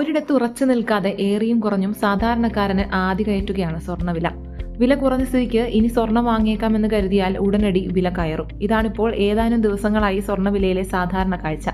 ഒരിടത്ത് ഉറച്ചു നിൽക്കാതെ ഏറിയും കുറഞ്ഞും സാധാരണക്കാരന് ആദ്യ കയറ്റുകയാണ് സ്വർണവില വില കുറഞ്ഞ സ്ഥിതിക്ക് ഇനി സ്വർണം വാങ്ങിയേക്കാമെന്ന് കരുതിയാൽ ഉടനടി വില കയറും. ഇതാണിപ്പോൾ ഏതാനും ദിവസങ്ങളായി സ്വർണവിലയിലെ സാധാരണ കാഴ്ച.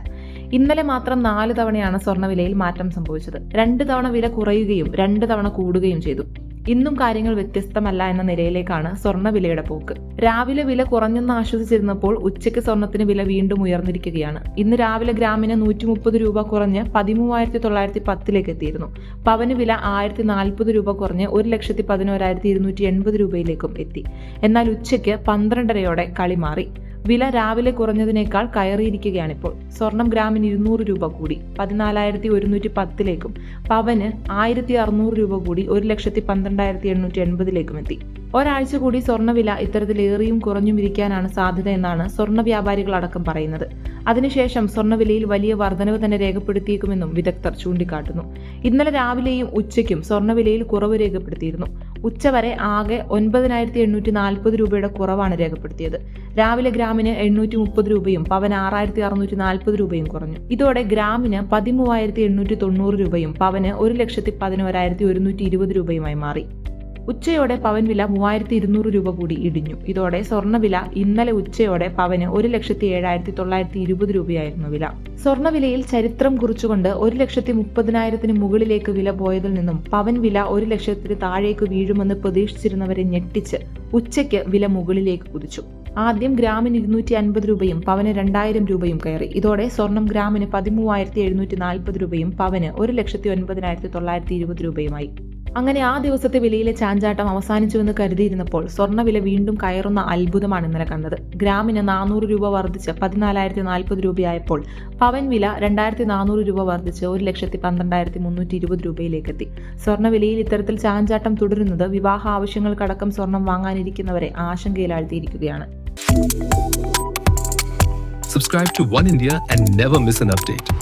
ഇന്നലെ മാത്രം നാല് തവണയാണ് സ്വർണവിലയിൽ മാറ്റം സംഭവിച്ചത്. രണ്ട് തവണ വില കുറയുകയും രണ്ട് തവണ കൂടുകയും ചെയ്തു. ഇന്നും കാര്യങ്ങൾ വ്യത്യസ്തമല്ല എന്ന നിലയിലേക്കാണ് സ്വർണവിലയുടെ പോക്ക്. രാവിലെ വില കുറഞ്ഞെന്ന് ആശ്വസിച്ചിരുന്നപ്പോൾ ഉച്ചയ്ക്ക് സ്വർണത്തിന് വില വീണ്ടും ഉയർന്നിരിക്കുകയാണ്. ഇന്ന് രാവിലെ ഗ്രാമിന് നൂറ്റി മുപ്പത് രൂപ കുറഞ്ഞ് പതിമൂവായിരത്തി തൊള്ളായിരത്തി പത്തിലേക്ക് എത്തിയിരുന്നു പവന് വില ആയിരത്തി നാൽപ്പത് രൂപ കുറഞ്ഞ് ഒരു ലക്ഷത്തി പതിനോരായിരത്തി ഇരുന്നൂറ്റി എൺപത് രൂപയിലേക്കും എത്തി. എന്നാൽ ഉച്ചയ്ക്ക് പന്ത്രണ്ടരയോടെ കളി മാറി. വില രാവിലെ കുറഞ്ഞതിനേക്കാൾ കയറിയിരിക്കുകയാണിപ്പോൾ. സ്വർണം ഗ്രാമിന് ഇരുന്നൂറ് രൂപ കൂടി പതിനാലായിരത്തി ഒരുന്നൂറ്റി പത്തിലേക്കും പവന് ആയിരത്തി അറുന്നൂറ് രൂപ കൂടി ഒരു ലക്ഷത്തി പന്ത്രണ്ടായിരത്തി എണ്ണൂറ്റി എൺപതിലേക്കും എത്തി. ഒരാഴ്ച കൂടി സ്വർണവില ഇത്തരത്തിൽ ഏറിയും കുറഞ്ഞും ഇരിക്കാനാണ് സാധ്യത എന്നാണ് സ്വർണ വ്യാപാരികളടക്കം പറയുന്നത്. അതിനുശേഷം സ്വർണവിലയിൽ വലിയ വർധനവ് തന്നെ രേഖപ്പെടുത്തിയേക്കുമെന്നും വിദഗ്ധർ ചൂണ്ടിക്കാട്ടുന്നു. ഇന്നലെ രാവിലെയും ഉച്ചയ്ക്കും സ്വർണവിലയിൽ കുറവ് രേഖപ്പെടുത്തിയിരുന്നു. ഉച്ചവരെ ആകെ ഒൻപതിനായിരത്തി എണ്ണൂറ്റി നാൽപ്പത് രൂപയുടെ കുറവാണ് രേഖപ്പെടുത്തിയത്. രാവിലെ ഗ്രാമിന് എണ്ണൂറ്റി മുപ്പത് രൂപയും പവൻ ആറായിരത്തി അറുന്നൂറ്റി നാൽപ്പത് രൂപയും കുറഞ്ഞു. ഇതോടെ ഗ്രാമിന് പതിമൂവായിരത്തി എണ്ണൂറ്റി തൊണ്ണൂറ് രൂപയും പവന് ഒരു ലക്ഷത്തി പതിനോരായിരത്തി ഒരുന്നൂറ്റി ഇരുപത് രൂപയുമായി മാറി. ഉച്ചയോടെ പവൻ വില മൂവായിരത്തി ഇരുന്നൂറ് രൂപ കൂടി ഇടിഞ്ഞു. ഇതോടെ സ്വർണവില ഇന്നലെ ഉച്ചയോടെ പവന് ഒരു ലക്ഷത്തി ഏഴായിരത്തി തൊള്ളായിരത്തി ഇരുപത് രൂപയായിരുന്നു വില. സ്വർണവിലയിൽ ചരിത്രം കുറിച്ചുകൊണ്ട് ഒരു ലക്ഷത്തി മുപ്പതിനായിരത്തിന് മുകളിലേക്ക് വില പോയതിൽ നിന്നും പവൻ വില ഒരു ലക്ഷത്തിന് താഴേക്ക് വീഴുമെന്ന് പ്രതീക്ഷിച്ചിരുന്നവരെ ഞെട്ടിച്ച് ഉച്ചയ്ക്ക് വില മുകളിലേക്ക് കുതിച്ചു. ആദ്യം ഗ്രാമിന് ഇരുന്നൂറ്റി അൻപത് രൂപയും പവന് രണ്ടായിരം രൂപയും കയറി. ഇതോടെ സ്വർണം ഗ്രാമിന് പതിമൂവായിരത്തി എഴുന്നൂറ്റി നാൽപ്പത് രൂപയും പവന് ഒരു ലക്ഷത്തി ഒൻപതിനായിരത്തി തൊള്ളായിരത്തി ഇരുപത് രൂപയുമായി. അങ്ങനെ ആ ദിവസത്തെ വിലയിലെ ചാഞ്ചാട്ടം അവസാനിച്ചുവെന്ന് കരുതിയിരുന്നപ്പോൾ സ്വർണവില വീണ്ടും കയറുന്ന അത്ഭുതമാണ് ഇന്നലെ കണ്ടത്. ഗ്രാമിന് നാനൂറ് രൂപ വർദ്ധിച്ച് പതിനാലായിരത്തി നാൽപ്പത് രൂപയായപ്പോൾ പവൻ വില രണ്ടായിരത്തി നാനൂറ് രൂപ വർദ്ധിച്ച് ഒരു ലക്ഷത്തി പന്ത്രണ്ടായിരത്തി മുന്നൂറ്റി ഇരുപത് രൂപയിലേക്കെത്തി. സ്വർണവിലയിൽ ഇത്തരത്തിൽ ചാഞ്ചാട്ടം തുടരുന്നത് വിവാഹ ആവശ്യങ്ങൾക്കടക്കം സ്വർണം വാങ്ങാനിരിക്കുന്നവരെ ആശങ്കയിലാഴ്ത്തിയിരിക്കുകയാണ്. Subscribe to One India and never miss an update.